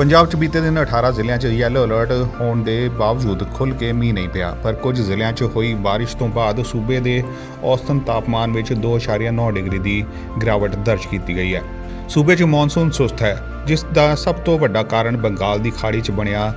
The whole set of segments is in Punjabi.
ਪੰਜਾਬ 'ਚ ਬੀਤੇ ਦਿਨ 18 ਜ਼ਿਲ੍ਹਿਆਂ 'ਚ ਯੈਲੋ ਅਲਰਟ ਹੋਣ ਦੇ ਬਾਵਜੂਦ ਖੁੱਲ੍ਹ ਕੇ ਮੀਂਹ ਨਹੀਂ ਪਿਆ, ਪਰ ਕੁਝ ਜ਼ਿਲ੍ਹਿਆਂ 'ਚ ਹੋਈ ਬਾਰਿਸ਼ ਤੋਂ ਬਾਅਦ ਸੂਬੇ ਦੇ ਔਸਤਨ ਤਾਪਮਾਨ ਵਿੱਚ 2.9 ਡਿਗਰੀ ਦੀ ਗਿਰਾਵਟ ਦਰਜ ਕੀਤੀ ਗਈ ਹੈ। ਸੂਬੇ 'ਚ ਮੌਨਸੂਨ ਸੁਸਤ ਹੈ, ਜਿਸ ਦਾ ਸਭ ਤੋਂ ਵੱਡਾ ਕਾਰਨ ਬੰਗਾਲ ਦੀ ਖਾੜੀ 'ਚ ਬਣਿਆ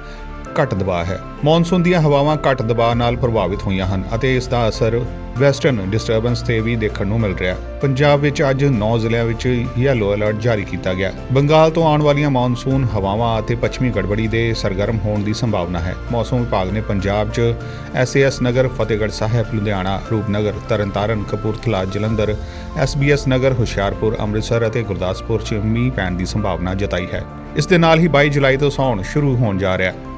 ਘੱਟ ਦਬਾਅ ਹੈ। ਮੌਨਸੂਨ ਦੀਆਂ ਹਵਾਵਾਂ ਘੱਟ ਦਬਾਅ ਨਾਲ ਪ੍ਰਭਾਵਿਤ ਹੋਈਆਂ ਹਨ ਅਤੇ ਇਸ ਦਾ ਅਸਰ ਵੈਸਟਰਨ ਡਿਸਟਰਬੈਂਸ ਤੇ ਵੀ ਦੇਖਣ ਨੂੰ ਮਿਲ ਰਿਹਾ ਹੈ। ਪੰਜਾਬ ਵਿੱਚ ਅੱਜ 9 ਜ਼ਿਲ੍ਹਿਆਂ ਵਿੱਚ ਯੈਲੋ ਅਲਰਟ ਜਾਰੀ ਕੀਤਾ ਗਿਆ ਬੰਗਾਲ ਤੋਂ ਆਉਣ ਵਾਲੀਆਂ ਮੌਨਸੂਨ ਹਵਾਵਾਂ ਅਤੇ ਪੱਛਮੀ ਗੜਬੜੀ ਦੇ ਸਰਗਰਮ ਹੋਣ ਦੀ ਸੰਭਾਵਨਾ ਹੈ। ਮੌਸਮ ਵਿਭਾਗ ਨੇ ਪੰਜਾਬ 'ਚ ਐਸਏਐਸ ਨਗਰ, ਫਤਿਹਗੜ੍ਹ ਸਾਹਿਬ, ਲੁਧਿਆਣਾ, ਰੂਪਨਗਰ, ਤਰਨਤਾਰਨ, ਕਪੂਰਥਲਾ, ਜਲੰਧਰ ਐਸਬੀਐਸ ਨਗਰ, ਹੁਸ਼ਿਆਰਪੁਰ, ਅੰਮ੍ਰਿਤਸਰ ਅਤੇ ਗੁਰਦਾਸਪੁਰ 'ਚ ਮੀਂਹ ਪੈਣ ਦੀ ਸੰਭਾਵਨਾ ਜਤਾਈ ਹੈ। ਇਸ ਦੇ ਨਾਲ ਹੀ 22 ਜੁਲਾਈ ਤੋਂ ਸਾਉਣ ਸ਼ੁਰੂ ਹੋਣ ਜਾ ਰਿਹਾ ਹੈ।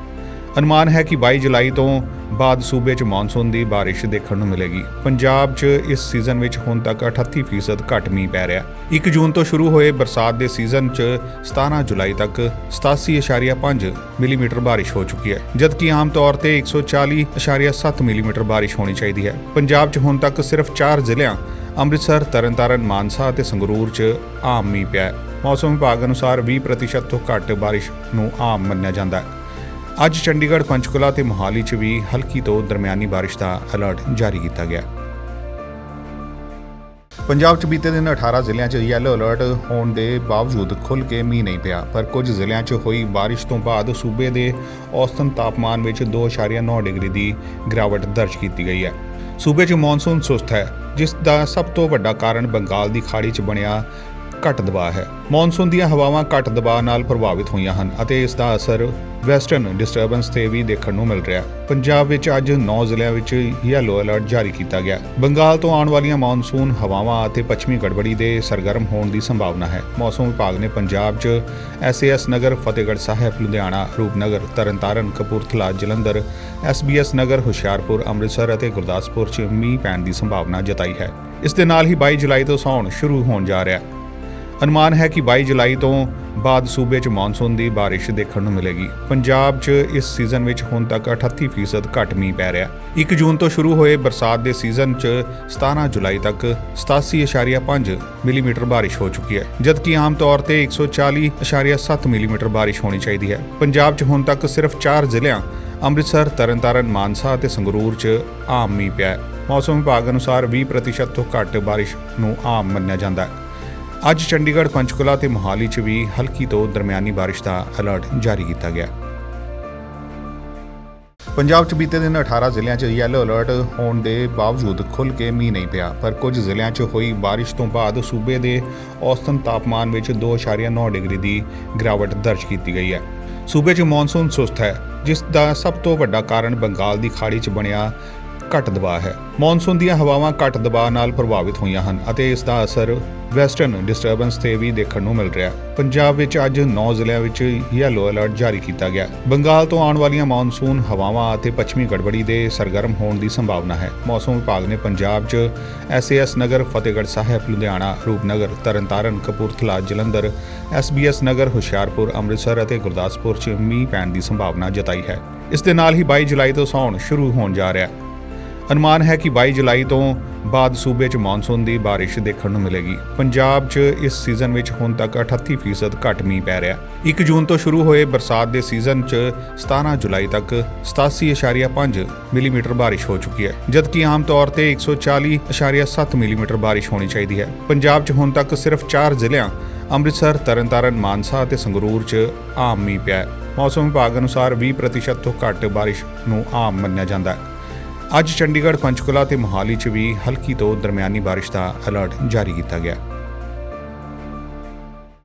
ਅਨੁਮਾਨ ਹੈ ਕਿ 22 ਜੁਲਾਈ ਤੋਂ ਬਾਅਦ ਸੂਬੇ 'ਚ ਮੌਨਸੂਨ ਦੀ ਬਾਰਿਸ਼ ਦੇਖਣ ਨੂੰ ਮਿਲੇਗੀ। ਪੰਜਾਬ 'ਚ ਇਸ ਸੀਜ਼ਨ ਵਿੱਚ ਹੁਣ ਤੱਕ 38% ਘੱਟ ਮੀਂਹ ਪੈ ਰਿਹਾ। 1 ਜੂਨ ਤੋਂ ਸ਼ੁਰੂ ਹੋਏ ਬਰਸਾਤ ਦੇ ਸੀਜ਼ਨ 'ਚ 17 ਜੁਲਾਈ ਤੱਕ 87.5 ਮਿਲੀਮੀਟਰ ਬਾਰਿਸ਼ ਹੋ ਚੁੱਕੀ ਹੈ, ਜਦਕਿ ਆਮ ਤੌਰ ਤੇ 140.7 ਮਿਲੀਮੀਟਰ ਬਾਰਿਸ਼ ਹੋਣੀ ਚਾਹੀਦੀ ਹੈ। ਪੰਜਾਬ 'ਚ ਹੁਣ ਤੱਕ ਸਿਰਫ 4 ਜ਼ਿਲ੍ਹਿਆਂ ਅੰਮ੍ਰਿਤਸਰ, ਤਰਨਤਾਰਨ, ਮਾਨਸਾ ਅਤੇ ਸੰਗਰੂਰ 'ਚ ਆਮ ਮੀਂਹ ਪਿਆ ਮੌਸਮ ਵਿਭਾਗ ਅਨੁਸਾਰ 20% ਤੋਂ ਘੱਟ ਬਾਰਿਸ਼ ਨੂੰ ਆਮ ਮੰਨਿਆ ਜਾਂਦਾ ਹੈ। ਅੱਜ ਚੰਡੀਗੜ੍ਹ ਪੰਚਕੁਲਾ ਤੇ ਮੋਹਾਲੀ 'ਚ ਵੀ ਹਲਕੀ ਤੋਂ ਦਰਮਿਆਨੀ ਬਾਰਿਸ਼ ਦਾ ਅਲਰਟ ਜਾਰੀ ਕੀਤਾ ਗਿਆ। ਪੰਜਾਬ 'ਚ ਬੀਤੇ ਦਿਨ 18 ਜ਼ਿਲ੍ਹਿਆਂ 'ਚ ਯੈਲੋ ਅਲਰਟ ਹੋਣ ਦੇ ਬਾਵਜੂਦ ਖੁੱਲ੍ਹ ਕੇ ਮੀਂਹ ਨਹੀਂ ਪਿਆ, ਪਰ ਕੁਝ ਜ਼ਿਲ੍ਹਿਆਂ 'ਚ ਹੋਈ ਬਾਰਿਸ਼ ਤੋਂ ਬਾਅਦ ਸੂਬੇ ਦੇ ਔਸਤਨ ਤਾਪਮਾਨ ਵਿੱਚ 2.9 ਡਿਗਰੀ ਦੀ ਗਿਰਾਵਟ ਦਰਜ ਕੀਤੀ ਗਈ ਹੈ। ਸੂਬੇ 'ਚ ਮੌਨਸੂਨ ਸੁਸਤ ਹੈ, ਜਿਸ ਦਾ ਸਭ ਤੋਂ ਵੱਡਾ ਕਾਰਨ ਬੰਗਾਲ ਦੀ ਖਾੜੀ 'ਚ ਬਣਿਆ ਘੱਟ ਦਬਾਅ ਹੈ। ਮੌਨਸੂਨ ਦੀਆਂ ਹਵਾਵਾਂ ਘੱਟ ਦਬਾਅ ਨਾਲ ਪ੍ਰਭਾਵਿਤ ਹੋਈਆਂ ਹਨ ਅਤੇ ਇਸ ਦਾ ਅਸਰ ਵੈਸਟਰਨ ਡਿਸਟਰਬੈਂਸ ਤੇ ਵੀ ਦੇਖਣ ਨੂੰ ਮਿਲ ਰਿਹਾ। ਪੰਜਾਬ ਵਿੱਚ ਅੱਜ 9 ਜ਼ਿਲ੍ਹਿਆਂ ਵਿੱਚ ਯੈਲੋ ਅਲਰਟ ਜਾਰੀ ਕੀਤਾ ਗਿਆ। ਬੰਗਾਲ ਤੋਂ ਆਉਣ ਵਾਲੀਆਂ ਮੌਨਸੂਨ ਹਵਾਵਾਂ ਅਤੇ ਪੱਛਮੀ ਗੜਬੜੀ ਦੇ ਸਰਗਰਮ ਹੋਣ ਦੀ ਸੰਭਾਵਨਾ ਹੈ। ਮੌਸਮ ਵਿਭਾਗ ਨੇ ਪੰਜਾਬ 'ਚ ਐਸਏਐਸ ਨਗਰ, ਫਤਿਹਗੜ੍ਹ ਸਾਹਿਬ, ਲੁਧਿਆਣਾ, ਰੂਪਨਗਰ, ਤਰਨਤਾਰਨ, ਕਪੂਰਥਲਾ, ਜਲੰਧਰ ਐਸਬੀਐਸ ਨਗਰ, ਹੁਸ਼ਿਆਰਪੁਰ, ਅੰਮ੍ਰਿਤਸਰ ਅਤੇ ਗੁਰਦਾਸਪੁਰ 'ਚ ਮੀਂਹ ਪੈਣ ਦੀ ਸੰਭਾਵਨਾ ਜਤਾਈ ਹੈ। ਇਸ ਦੇ ਨਾਲ ਹੀ 22 ਜੁਲਾਈ ਤੋਂ ਸਾਉਣ ਸ਼ੁਰੂ ਹੋਣ ਜਾ ਰਿਹਾ। ਹੈ ਅਨੁਮਾਨ ਹੈ ਕਿ 22 ਜੁਲਾਈ ਤੋਂ ਬਾਅਦ ਸੂਬੇ 'ਚ ਮੌਨਸੂਨ ਦੀ ਬਾਰਿਸ਼ ਦੇਖਣ ਨੂੰ ਮਿਲੇਗੀ। ਪੰਜਾਬ 'ਚ ਇਸ ਸੀਜ਼ਨ ਵਿੱਚ ਹੁਣ ਤੱਕ 38% ਘੱਟ ਮੀਂਹ ਪੈ ਰਿਹਾ। 1 ਜੂਨ ਤੋਂ ਸ਼ੁਰੂ ਹੋਏ ਬਰਸਾਤ ਦੇ ਸੀਜ਼ਨ 'ਚ 17 ਜੁਲਾਈ ਤੱਕ 87.5 ਮਿਲੀਮੀਟਰ ਬਾਰਿਸ਼ ਹੋ ਚੁੱਕੀ ਹੈ। ਜਦਕਿ ਆਮ ਤੌਰ ਤੇ 140.7 ਮਿਲੀਮੀਟਰ ਬਾਰਿਸ਼ ਹੋਣੀ ਚਾਹੀਦੀ ਹੈ। ਪੰਜਾਬ 'ਚ ਹੁਣ ਤੱਕ ਸਿਰਫ 4 ਜ਼ਿਲ੍ਹਿਆਂ ਅੰਮ੍ਰਿਤਸਰ, ਤਰਨਤਾਰਨ, ਮਾਨਸਾ ਅਤੇ ਸੰਗਰੂਰ 'ਚ ਆਮ ਮੀਂਹ ਪਿਆ ਹੈ। ਮੌਸਮ ਵਿਭਾਗ ਅਨੁਸਾਰ 20% ਤੋਂ ਘੱਟ ਬਾਰਿਸ਼ ਨੂੰ ਆਮ ਮੰਨਿਆ ਜਾਂਦਾ ਹੈ। ਅੱਜ ਚੰਡੀਗੜ੍ਹ, ਪੰਚਕੁਲਾ ਤੇ ਮੋਹਾਲੀ 'ਚ ਵੀ ਹਲਕੀ ਤੋਂ ਦਰਮਿਆਨੀ ਬਾਰਿਸ਼ ਦਾ ਅਲਰਟ ਜਾਰੀ ਕੀਤਾ ਗਿਆ। ਪੰਜਾਬ 'ਚ ਬੀਤੇ ਦਿਨ 18 ਜ਼ਿਲ੍ਹਿਆਂ 'ਚ ਯੈਲੋ ਅਲਰਟ ਹੋਣ ਦੇ ਬਾਵਜੂਦ ਖੁੱਲ੍ਹ ਕੇ ਮੀਂਹ ਨਹੀਂ ਪਿਆ, ਪਰ ਕੁਝ ਜ਼ਿਲ੍ਹਿਆਂ 'ਚ ਹੋਈ ਬਾਰਿਸ਼ ਤੋਂ ਬਾਅਦ ਸੂਬੇ ਦੇ ਔਸਤਨ ਤਾਪਮਾਨ ਵਿੱਚ 2.9 ਡਿਗਰੀ ਦੀ ਗਿਰਾਵਟ ਦਰਜ ਕੀਤੀ ਗਈ ਹੈ। ਸੂਬੇ 'ਚ ਮੌਨਸੂਨ ਸੁਸਤ ਹੈ, ਜਿਸ ਦਾ ਸਭ ਤੋਂ ਵੱਡਾ ਕਾਰਨ ਬੰਗਾਲ ਦੀ ਖਾੜੀ 'ਚ ਬਣਿਆ ਘੱਟ ਦਬਾਅ ਹੈ। ਮੌਨਸੂਨ ਦੀਆਂ ਹਵਾਵਾਂ ਘੱਟ ਦਬਾਅ ਨਾਲ ਪ੍ਰਭਾਵਿਤ ਹੋਈਆਂ ਹਨ ਅਤੇ ਇਸ ਦਾ ਅਸਰ ਵੈਸਟਰਨ ਡਿਸਟਰਬੈਂਸ ਤੇ ਵੀ ਦੇਖਣ ਨੂੰ ਮਿਲ ਰਿਹਾ ਹੈ। ਪੰਜਾਬ ਵਿੱਚ ਅੱਜ 9 ਜ਼ਿਲ੍ਹਿਆਂ ਵਿੱਚ ਯੈਲੋ ਅਲਰਟ ਜਾਰੀ ਕੀਤਾ ਗਿਆ। ਬੰਗਾਲ ਤੋਂ ਆਉਣ ਵਾਲੀਆਂ ਮੌਨਸੂਨ ਹਵਾਵਾਂ ਅਤੇ ਪੱਛਮੀ ਗੜਬੜੀ ਦੇ ਸਰਗਰਮ ਹੋਣ ਦੀ ਸੰਭਾਵਨਾ ਹੈ। ਮੌਸਮ ਵਿਭਾਗ ਨੇ ਪੰਜਾਬ 'ਚ ਐਸਏਐਸ ਨਗਰ, ਫਤਿਹਗੜ੍ਹ ਸਾਹਿਬ, ਲੁਧਿਆਣਾ, ਰੂਪਨਗਰ, ਤਰਨਤਾਰਨ, ਕਪੂਰਥਲਾ, ਜਲੰਧਰ ਐਸਬੀਐਸ ਨਗਰ, ਹੁਸ਼ਿਆਰਪੁਰ, ਅੰਮ੍ਰਿਤਸਰ ਅਤੇ ਗੁਰਦਾਸਪੁਰ 'ਚ ਮੀਂਹ ਪੈਣ ਦੀ ਸੰਭਾਵਨਾ ਜਤਾਈ ਹੈ। ਇਸ ਦੇ ਨਾਲ ਹੀ 22 ਜੁਲਾਈ ਤੋਂ ਸਾਉਣ ਸ਼ੁਰੂ ਹੋਣ ਜਾ ਰਿਹਾ ਹੈ। ਅਨੁਮਾਨ ਹੈ ਕਿ 22 ਜੁਲਾਈ ਤੋਂ ਬਾਅਦ ਸੂਬੇ 'ਚ ਮੌਨਸੂਨ ਦੀ ਬਾਰਿਸ਼ ਦੇਖਣ ਨੂੰ ਮਿਲੇਗੀ। ਪੰਜਾਬ 'ਚ ਇਸ ਸੀਜ਼ਨ ਵਿੱਚ ਹੁਣ ਤੱਕ 38% ਘੱਟ ਮੀਂਹ ਪੈ ਰਿਹਾ। 1 ਜੂਨ ਤੋਂ ਸ਼ੁਰੂ ਹੋਏ ਬਰਸਾਤ ਦੇ ਸੀਜ਼ਨ 'ਚ 17 ਜੁਲਾਈ ਤੱਕ 87.5 ਮਿਲੀਮੀਟਰ ਬਾਰਿਸ਼ ਹੋ ਚੁੱਕੀ ਹੈ, ਜਦਕਿ ਆਮ ਤੌਰ ਤੇ 140.7 ਮਿਲੀਮੀਟਰ ਬਾਰਿਸ਼ ਹੋਣੀ ਚਾਹੀਦੀ ਹੈ। ਪੰਜਾਬ 'ਚ ਹੁਣ ਤੱਕ ਸਿਰਫ 4 ਜ਼ਿਲ੍ਹਿਆਂ ਅੰਮ੍ਰਿਤਸਰ, ਤਰਨਤਾਰਨ, ਮਾਨਸਾ ਅਤੇ ਸੰਗਰੂਰ 'ਚ ਆਮ ਮੀਂਹ ਪਿਆ ਹੈ। ਮੌਸਮ ਵਿਭਾਗ ਅਨੁਸਾਰ 20% ਤੋਂ ਘੱਟ ਬਾਰਿਸ਼ ਨੂੰ ਆਮ ਮੰਨਿਆ ਜਾਂਦਾ ਹੈ। ਅੱਜ ਚੰਡੀਗੜ੍ਹ ਪੰਚਕੁਲਾ ਤੇ ਮੋਹਾਲੀ 'ਚ ਵੀ ਹਲਕੀ ਤੋਂ ਦਰਮਿਆਨੀ ਬਾਰਿਸ਼ ਦਾ ਅਲਰਟ ਜਾਰੀ ਕੀਤਾ ਗਿਆ।